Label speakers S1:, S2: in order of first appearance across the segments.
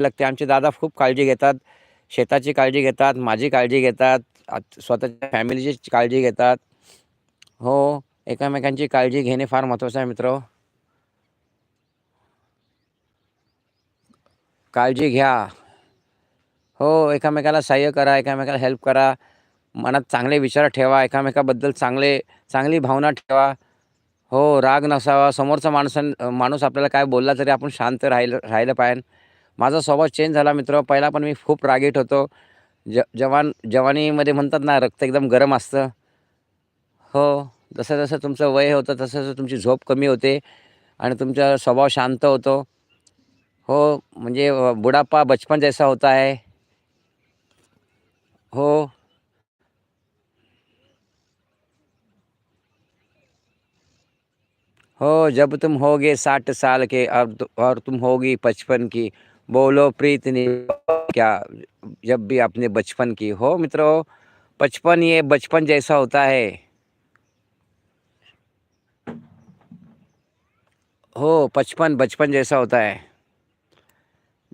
S1: लागते. आमचे दादा खूप काळजी घेतात. शेताची काळजी घेतात. माझी काळजी घेतात. स्वतःच्या फॅमिलीची काळजी घेतात. हो एकमेकांची काळजी घेणे फार महत्त्वाचं आहे मित्र. काळजी घ्या. हो एकामेकाला सहाय्य करा एकामेकाला हेल्प करा. मनात चांगले विचार ठेवा एकामेकाबद्दल चांगले चांगली भावना ठेवा. हो राग नसावा. समोरचा माणसां माणूस आपल्याला काय बोलला तरी आपण शांत राहिलं राहिलं पाहिजे. माझा स्वभाव चेंज झाला मित्र. पहिला पण मी खूप रागीट होतो. ज जवान जवानीमध्ये म्हणतात ना रक्त एकदम गरम असतं. हो जसं जसं तुमचं वय होतं तसं तसं तुमची झोप कमी होते आणि तुमचा स्वभाव शांत होतो. हो म्हणजे बुढापा बचपन जैसा होता आहे हो. हो जब तुम होगे साठ साल के और तुम होगी पचपन की। बोलो प्रीत क्या जब भी अपने बचपन की हो मित्रों बचपन ये बचपन जैसा होता है। हो बचपन बचपन जैसा होता है।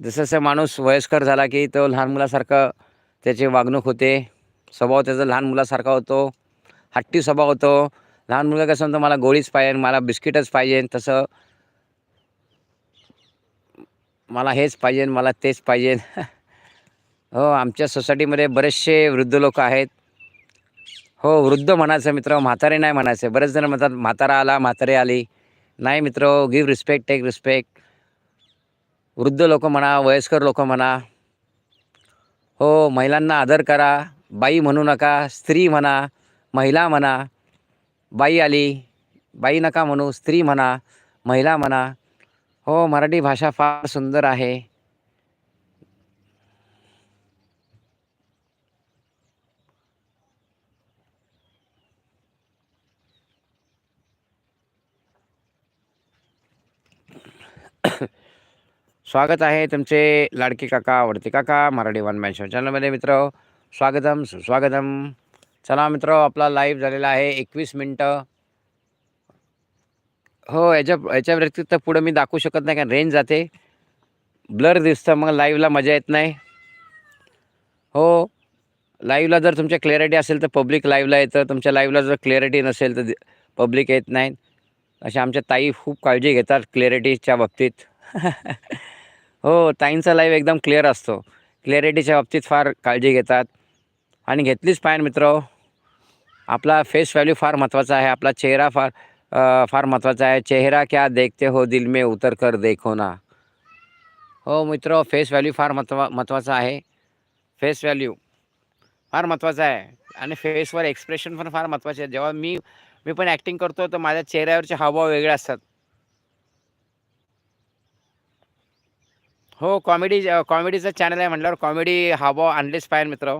S1: जसं जसं माणूस वयस्कर झाला की तो लहान मुलासारखं त्याची वागणूक होते स्वभाव त्याचा लहान मुलासारखा होतो हट्टी स्वभाव होतो. लहान मुलगा कसं म्हणतो मला गोळीच पाहिजे मला बिस्किटच पाहिजे. तसं मला हेच पाहिजे मला तेच पाहिजे. हो आमच्या सोसायटीमध्ये बरेचसे वृद्ध लोक आहेत. हो वृद्ध म्हणायचं मित्र म्हातारे नाही म्हणायचं. बरेच जण म्हणतात म्हातारा आला म्हातारे आली. नाही मित्र गिव्ह रिस्पेक्ट टेक रिस्पेक्ट वृद्ध लोक म्हणा वयस्कर लोक म्हणा. हो महिलांना आदर करा. बाई म्हणू नका स्त्री म्हणा महिला म्हणा. बाई आली बाई नका म्हणू स्त्री म्हणा महिला म्हणा. हो मराठी भाषा फार सुंदर आहे. स्वागत आहे तुमचे लाडके काका आवडते काका मराठी वन मॅन शो चॅनलमध्ये मित्र. स्वागतम सुस्वागतम. चला मित्र आपला लाईव्ह झालेला आहे एकवीस मिनटं. हो याच्या याच्या व्यतिरिक्त पुढं मी दाखवू शकत नाही कारण रेंज जाते. ब्लर दिसतं मग लाईव्हला मजा येत नाही. हो लाईव्हला जर तुमच्या क्लॅरिटी असेल तर पब्लिक लाईव्हला येतं. तुमच्या लाईव्हला जर क्लॅरिटी नसेल तर पब्लिक येत नाही. अशा आमच्या ताई खूप काळजी घेतात क्लॅरिटीच्या बाबतीत. हो ताईंचा लाईव्ह एकदम क्लिअर असतो. क्लॅरिटीच्या बाबतीत फार काळजी घेतात. आणि घेतलीच पाहिजे मित्र. आपला फेस व्हॅल्यू फार महत्त्वाचा आहे. आपला चेहरा फार फार महत्त्वाचा आहे. चेहरा क्या देखते हो दिल में उतर कर देखो ना. हो मित्र फेस व्हॅल्यू फार महत्वा महत्त्वाचा आहे. फेस व्हॅल्यू फार महत्त्वाचा आहे. आणि फेसवर एक्सप्रेशन पण फार महत्त्वाचे आहे जेव्हा मी मी पण ॲक्टिंग करतो तर माझ्या चेहऱ्यावरचे हावभाव वेगळे असतात. हो कॉमेडी कॉमेडीचं चॅनल आहे म्हटल्यावर कॉमेडी हावभाव आणलेच पाहिजे मित्र.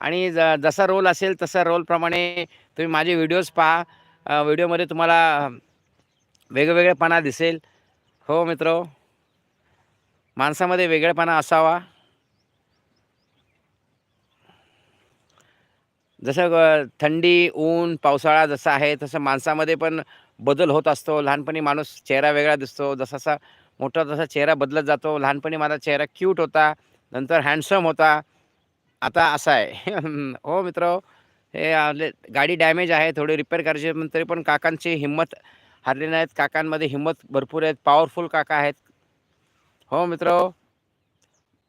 S1: आणि ज जसा रोल असेल तसा रोलप्रमाणे तुम्ही माझे व्हिडिओज पहा. व्हिडिओमध्ये तुम्हाला वेगवेगळेपणा दिसेल. हो मित्र. माणसामध्ये वेगळेपणा असावा. जसं थंडी ऊन पावसाळा जसा आहे तसं माणसामध्ये पण बदल होत असतो. लहानपणी माणूस चेहरा वेगळा दिसतो. जसा मोठा तसा चेहरा बदलत जातो. लहानपणी माझा चेहरा क्यूट होता. नंतर हँडसम होता. आता असा आहे. हो मित्र. हे आपले गाडी डॅमेज आहे थोडी रिपेअर करायची पण तरी पण काकांची हिंमत हारली नाहीत काकांमध्ये हिंमत भरपूर आहेत. पॉवरफुल काका आहेत. हो मित्र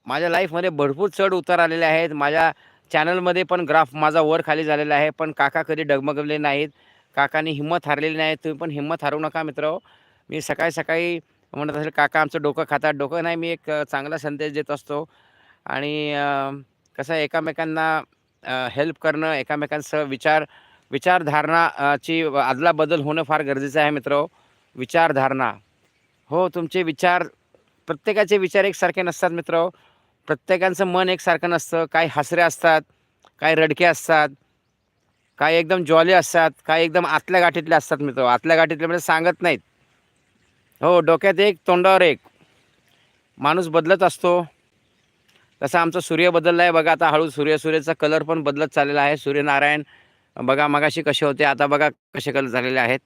S1: माझ्या लाईफमध्ये भरपूर चढ उतार आलेले आहेत. माझ्या चॅनलमध्ये पण ग्राफ माझा वर खाली झालेला आहे पण काका कधी डगमगले नाहीत. काकांनी हिंमत हारलेली नाही. तुम्ही पण हिंमत हारू नका मित्र. मी सकाळी सकाळी म्हणत असेल काका आमचं डोकं खातात. डोकं नाही मी एक चांगला संदेश देत असतो. आणि कसं आहे, एकामेकांना हेल्प करणं एकामेकांसह विचार विचारधारणाची अ, बदल होणं फार गरजेचं आहे मित्र. विचारधारणा. हो तुमचे विचार प्रत्येकाचे विचार एकसारखे नसतात मित्र. प्रत्येकाचं मन एकसारखं नसतं. काही हसरे असतात काही रडके असतात काही एकदम जॉली असतात काही एकदम आतल्या गाठीतले असतात मित्र. आतल्या गाठीतले म्हणजे सांगत नाहीत. हो डोक्यात एक तोंडावर एक. माणूस बदलत असतो. तसं आमचा सूर्य बदलला आहे बघा आता हळू सूर्य सूर्याचा कलर पण बदलत चाललेला आहे. सूर्यनारायण बघा मगाशी कसे होते आता बघा कसे कलर झालेले आहेत.